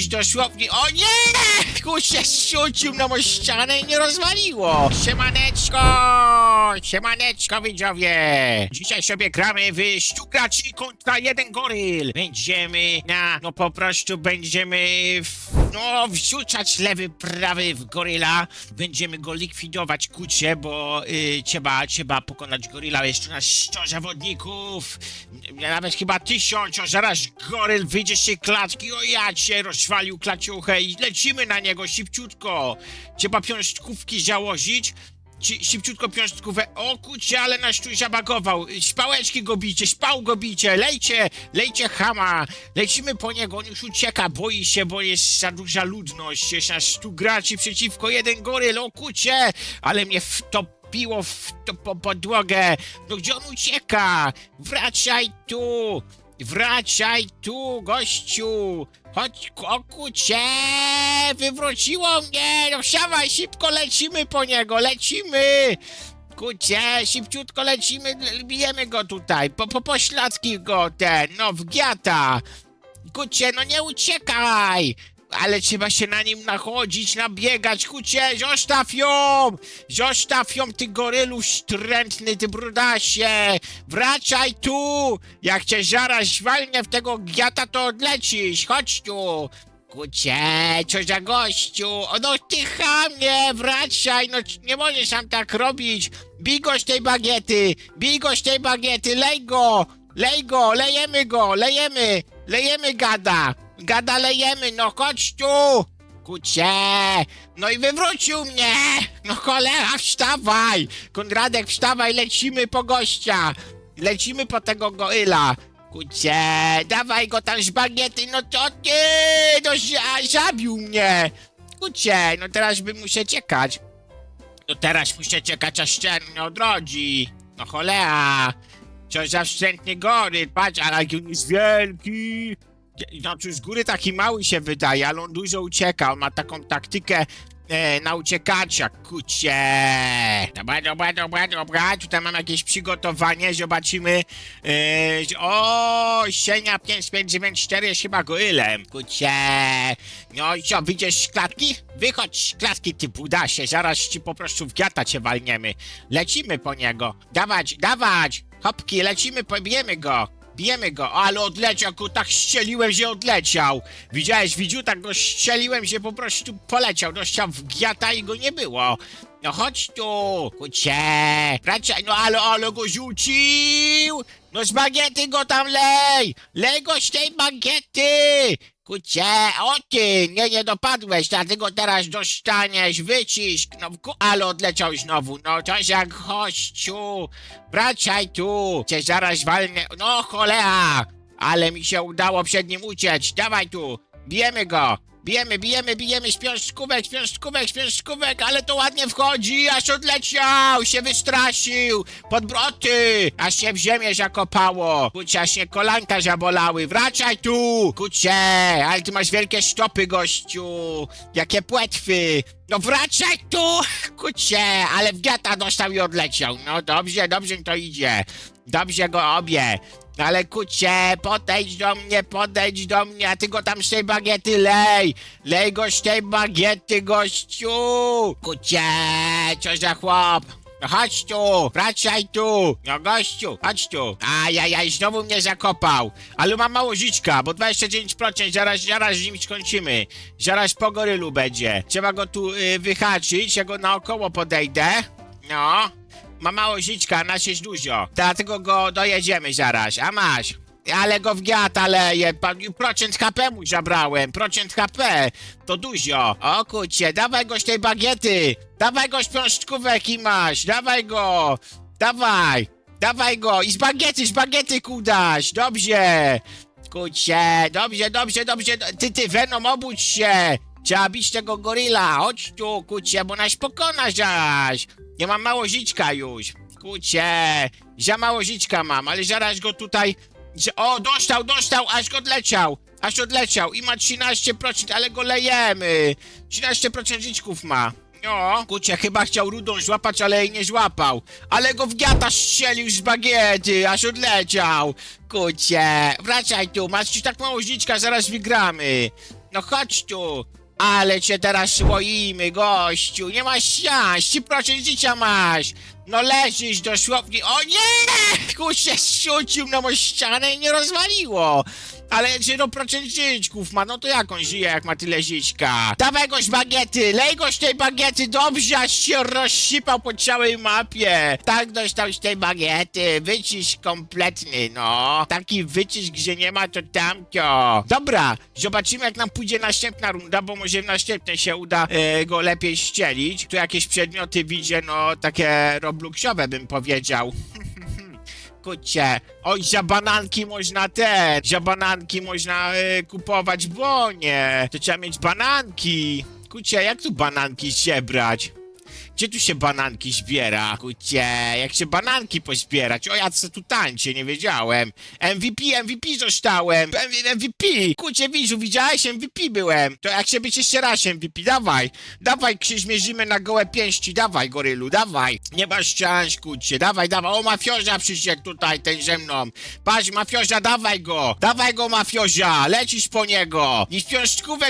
Widzisz dosłownie. O nie! Kucie rzucił na moją ścianę i nie rozwaliło. Siemaneczko! Siemaneczko widzowie! Dzisiaj sobie gramy w sztukraci kontra jeden goryl. Będziemy na, no po prostu będziemy w, no wrzucać lewy, prawy w goryla. Będziemy go likwidować kucie, bo y, trzeba, trzeba pokonać goryla. Jeszcze nas 100 zawodników. Nawet chyba tysiąc, a zaraz goryl wyjdzie z tej klatki. O ja cię rozwalił klaciuchę i lecimy na niego szybciutko. Trzeba piąstkówki założyć. Ci, szybciutko piąstkówę. O kurczę, ale nas tu zabagował. Spałeczki go bicie, spał go bicie. Lejcie, lejcie hama. Lecimy po niego, on już ucieka, boi się, bo jest za duża ludność. Jest nas tu graczy przeciwko jeden goryl. O kurczę, ale mnie wtopiło w to po podłogę. No gdzie on ucieka? Wracaj tu. Wracaj tu, gościu! Chodź, kucie! Wywróciło mnie! No wsiawaj, szybko lecimy po niego, lecimy! Kucie, szybciutko lecimy, bijemy go tutaj, po, po pośladki go ten, no w giata! Kucie, no nie uciekaj! Ale trzeba się na nim nachodzić, nabiegać, kucie, zostaw ją! Zostaw ją, ty gorylu wstrętny, ty brudasie! Wracaj tu! Jak cię zaraz zwalnię w tego giata, to odlecisz, chodź tu! Kucie, co za gościu! O no ty chamie, wracaj, no nie możesz tam tak robić! Bij tej bagiety! Bij tej bagiety, lej go! Lej go, lejemy go, lejemy! Lejemy gada! Gada lejemy, no chodź tu! Kucie! No i wywrócił mnie! No cholera, wstawaj! Konradek, wstawaj, lecimy po gościa! Lecimy po tego goryla! Kucie, dawaj go tam z bagiety, no to ty! No za, zabił mnie! Kucie, no teraz bym musiał czekać. No teraz muszę czekać, aż ten mnie odrodzi. No cholera! Co za wstrętny goryl, patrz, ale on jest wielki! Znaczy z góry taki mały się wydaje, ale on dużo ucieka, on ma taką taktykę e, na uciekacza, kucie! Dobra, dobra, dobra, dobra, tutaj mam jakieś przygotowanie, zobaczymy. E, o, Sienia 5594 jest chyba gorylem, kucie! No i co, wyjdziesz z klatki? Wychodź z klatki, ty budasie, zaraz ci po prostu w giata cię walniemy. Lecimy po niego, dawać, dawać! Hopki, lecimy, pobijemy go! Bijemy go, ale odleciał, go tak ścieliłem, że odleciał. Widziałeś, widziu, tak go ścieliłem, że po prostu poleciał. Dostał w giata i go nie było. No chodź tu, kucie. Wracaj, no ale, ale go rzucił. No z bagiety go tam lej. Lej go z tej bagiety. Kucie, o ty, nie, nie dopadłeś, dlatego teraz dostaniesz wycisk. No, ale odleciał znowu, no jest jak gościu. Wracaj tu, cię zaraz walnę. No cholera, ale mi się udało przed nim uciec. Dawaj tu, bijemy go. Bijemy, bijemy, bijemy, śpiączkówek, śpiączkówek, śpiączkówek, ale to ładnie wchodzi, aż odleciał, się wystraszył, podbroty, aż się w ziemię zakopało, kucie, aż się kolanka zabolały, wracaj tu, kucie, ale ty masz wielkie stopy, gościu, jakie płetwy, no wracaj tu, kucie, ale w giata dostał i odleciał, no dobrze, dobrze to idzie, dobrze go obie, ale kucie, podejdź do mnie, podejdź do mnie, a ty go tam z tej bagiety lej! Lej go z tej bagiety, gościu! Kucie, co za chłop! No chodź tu, wracaj tu! No gościu, chodź tu! Ajajaj, znowu mnie zakopał! Ale mam mało żyćka, bo 29%, zaraz, zaraz z nim skończymy. Zaraz po gorylu będzie. Trzeba go tu y, wyhaczyć, ja go naokoło podejdę. No. Ma mało żyćka, nas jest dużo. Dlatego go dojedziemy zaraz. A masz. Ale go w giata leje. Pa- Procent HP mu zabrałem. Procent HP. To dużo. O kucie, dawaj go z tej bagiety. Dawaj go z piąstkówek i masz. Dawaj go. Dawaj. Dawaj go. I z bagiety, z bagiety kudaś. Dobrze. Kucie, dobrze, dobrze, dobrze. Ty, ty, Venom, obudź się. Trzeba bić tego goryla. Chodź tu, kucie, bo nas pokona zaś. Ja mam mało żyćka już. Kucie, za mało żyćka mam, ale zaraz go tutaj... O, dostał, dostał, aż go odleciał. Aż odleciał i ma 13%, ale go lejemy. 13% żyćków ma. No, kucie, chyba chciał rudą złapać, ale jej nie złapał. Ale go w giata strzelił z bagiety, aż odleciał. Kucie, wracaj tu, masz ci tak mało żyćka, zaraz wygramy. No chodź tu. Ale cię teraz słoimy, gościu. Nie masz szans. 3% życia masz. No leżysz dosłownie. O nie! Kurczę, rzucił na moją ścianę i nie rozwaliło. Ale 0% żyćków ma, no to jak on żyje, jak ma tyle żyćka? Dawaj goś bagiety, lej goś tej bagiety, dobrze, aż się rozsypał po całej mapie. Tak dostał tej bagiety, wycisk kompletny, no. Taki wycisk, gdzie nie ma to tamto. Dobra, zobaczymy jak nam pójdzie następna runda, bo może w następnej się uda e, go lepiej ścielić. Tu jakieś przedmioty widzę, no takie robluxowe bym powiedział. Kurczę, oj, bananki można te, bananki można y, kupować błonie. To trzeba mieć bananki. Kurczę, jak tu bananki zebrać? Gdzie tu się bananki zbiera? Kurczę, jak się bananki pozbierać? O, ja co tu tańczę, nie wiedziałem. MVP, MVP zostałem. MVP. Kurczę, widzu, widziałeś? MVP byłem. To jak się być jeszcze raz MVP, dawaj. Dawaj, zmierzymy na gołe pięści. Dawaj, gorylu, dawaj. Nie masz szans, kurczę. Dawaj, dawaj. O, mafiozia przyszedł tutaj, ten ze mną. Patrz, mafiozia, dawaj go. Dawaj go, mafiozia. Lecisz po niego. I z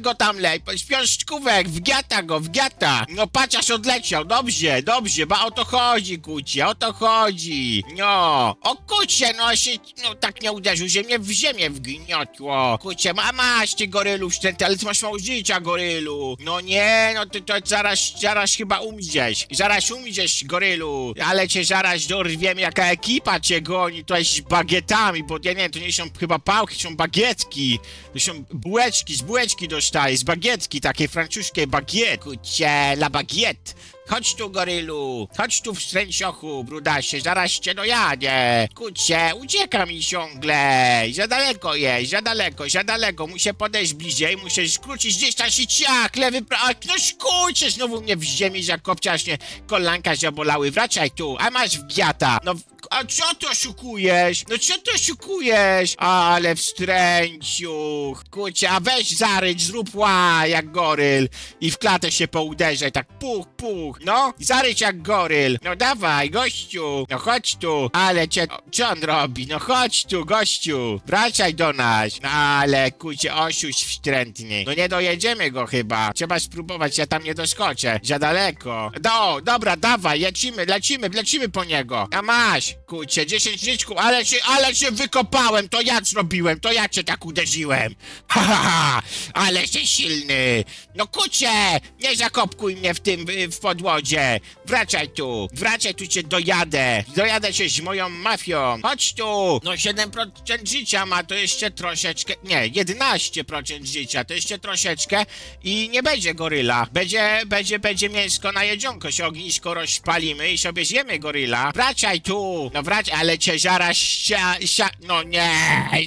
go tam lej. Z piążkówek. Wgiata go, wgiata. No patrz, odleciał. Dobrze, dobrze, bo o to chodzi, kucie, o to chodzi. No, o kucie, no się, no tak nie uderzył, że mnie w ziemię wgniotło. Kucie, ma, masz ty gorylu ale ty masz mało życia, gorylu. No nie, no ty to zaraz, zaraz chyba umrzesz. Zaraz umrzesz, gorylu. Ale cię zaraz dorwiemy, jaka ekipa cię goni, to jest bagietami, bo ja nie to nie są chyba pałki, to są bagietki. To są bułeczki, z bułeczki dostajesz, z bagietki, takie francuskie bagiet. Kucie, la bagiette. Chodź tu, gorylu! Chodź tu, wstręciochu, brudasie, zaraz cię dojadę! Kurczę, ucieka mi ciągle! Za daleko jest, za daleko, za daleko, muszę podejść bliżej, muszę skrócić tam się ciach, lewy, pra... a, No kurczę, znowu mnie w ziemi zakopciaśnie, kolanka zabolały, wracaj tu, a masz wgiata! No, a co ty oszukujesz? No co ty oszukujesz? Ale wstręciu! Kurczę, a weź zarycz, zrób ła, jak goryl. I w klatę się pouderzaj, tak puch, puch, no, zaryć jak goryl, no dawaj, gościu, no chodź tu, ale cię, co on robi, no chodź tu, gościu, wracaj do nas, no ale, kurczę, oszuś wstrętny, no nie dojedziemy go chyba, trzeba spróbować, ja tam nie doskoczę, za daleko, do, dobra, dawaj, lecimy, lecimy, lecimy po niego, a masz, kurczę, 10 żyćków, ale się, ale się wykopałem, to ja zrobiłem, to ja cię tak uderzyłem, ha, ha, ha, ale się silny, no kurczę, nie zakopkuj mnie w tym, w podłodzie. Wracaj tu, wracaj tu cię dojadę. Dojadę się z moją mafią. Chodź tu. No 7% życia ma, to jeszcze troszeczkę, nie, 11% życia, to jeszcze troszeczkę i nie będzie goryla. Będzie, będzie, będzie mięsko na jedzonko, się ognisko rozpalimy i sobie zjemy goryla. Wracaj tu, no wracaj, ale cię zaraz sia, sia, no nie,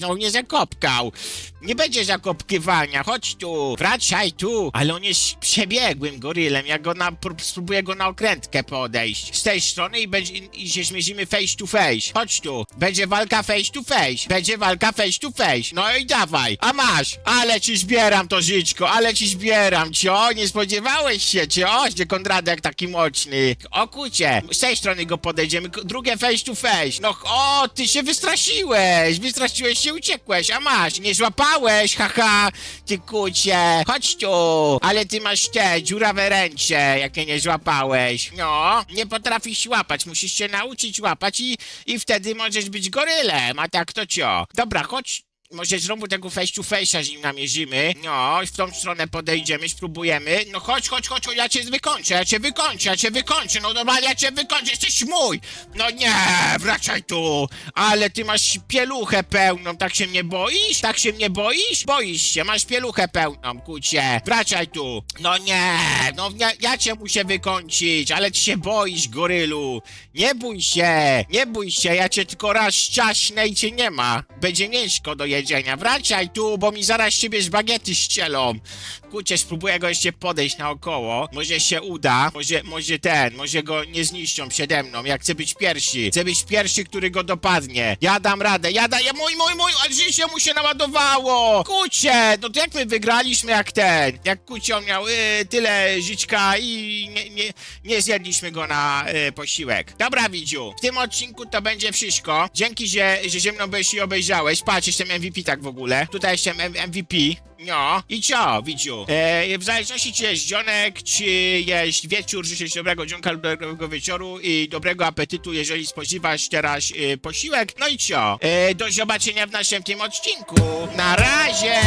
no nie zakopkał. Nie będzie zakopkywania, chodź tu, wracaj tu. Ale on jest przebiegłym gorylem, ja go na, prób- spróbuję go na okrętkę podejść. Z tej strony i, będzie, i się zmierzymy face to face. Chodź tu, będzie walka face to face. Będzie walka face to face. No i dawaj, a masz. Ale ci zbieram to żyćko, ale ci zbieram, cio, nie spodziewałeś się, cio, gdzie Konradek taki mocny. O kucie, z tej strony go podejdziemy, drugie face to face. No o, ty się wystraszyłeś, wystraszyłeś się, uciekłeś, a masz, nie złapałeś, haha, ty kucie, chodź tu, ale ty masz te dziurawe ręce, jakie nie złapałeś. No, nie potrafisz łapać, musisz się nauczyć łapać i, i wtedy możesz być gorylem, a tak to cio. Dobra, chodź, może znowu tego face to face'a z nim namierzymy. No, w tą stronę podejdziemy, spróbujemy. No chodź, chodź, chodź, ja cię wykończę, ja cię wykończę, ja cię wykończę, no normalnie ja cię wykończę, jesteś mój! No nie, wracaj tu! Ale ty masz pieluchę pełną, tak się mnie boisz? Tak się mnie boisz? Boisz się, masz pieluchę pełną, kucie. Wracaj tu! No nie, no ja, ja cię muszę wykończyć, ale ty się boisz, gorylu. Nie bój się, nie bój się, ja cię tylko raz ściaśnę i cię nie ma. Będzie mięsko do jedzenia. Wracaj tu, bo mi zaraz ciebie z bagiety ścielą. Kurczę, spróbuję go jeszcze podejść naokoło. Może się uda, może, może ten, może go nie zniszczą przede mną. Ja chcę być pierwszy. Chcę być pierwszy, który go dopadnie. Ja dam radę, ja da, ja mój, mój, mój, a życie mu się naładowało. Kurczę, no to jak my wygraliśmy jak ten, jak Kucio miał y, tyle żyćka i nie, nie, nie zjedliśmy go na y, posiłek. Dobra, Widziu, w tym odcinku to będzie wszystko. Dzięki, że, że ze mną byłeś i obejrzałeś. Patrz, jestem MVP MVP tak w ogóle. Tutaj jestem MVP. No. I co, widziu? E, w zależności czy jest dzionek, czy jest wieczór, życzę ci dobrego dzionka lub dobrego wieczoru i dobrego apetytu, jeżeli spożywasz teraz e, posiłek. No i co? E, do zobaczenia w następnym odcinku. Na razie!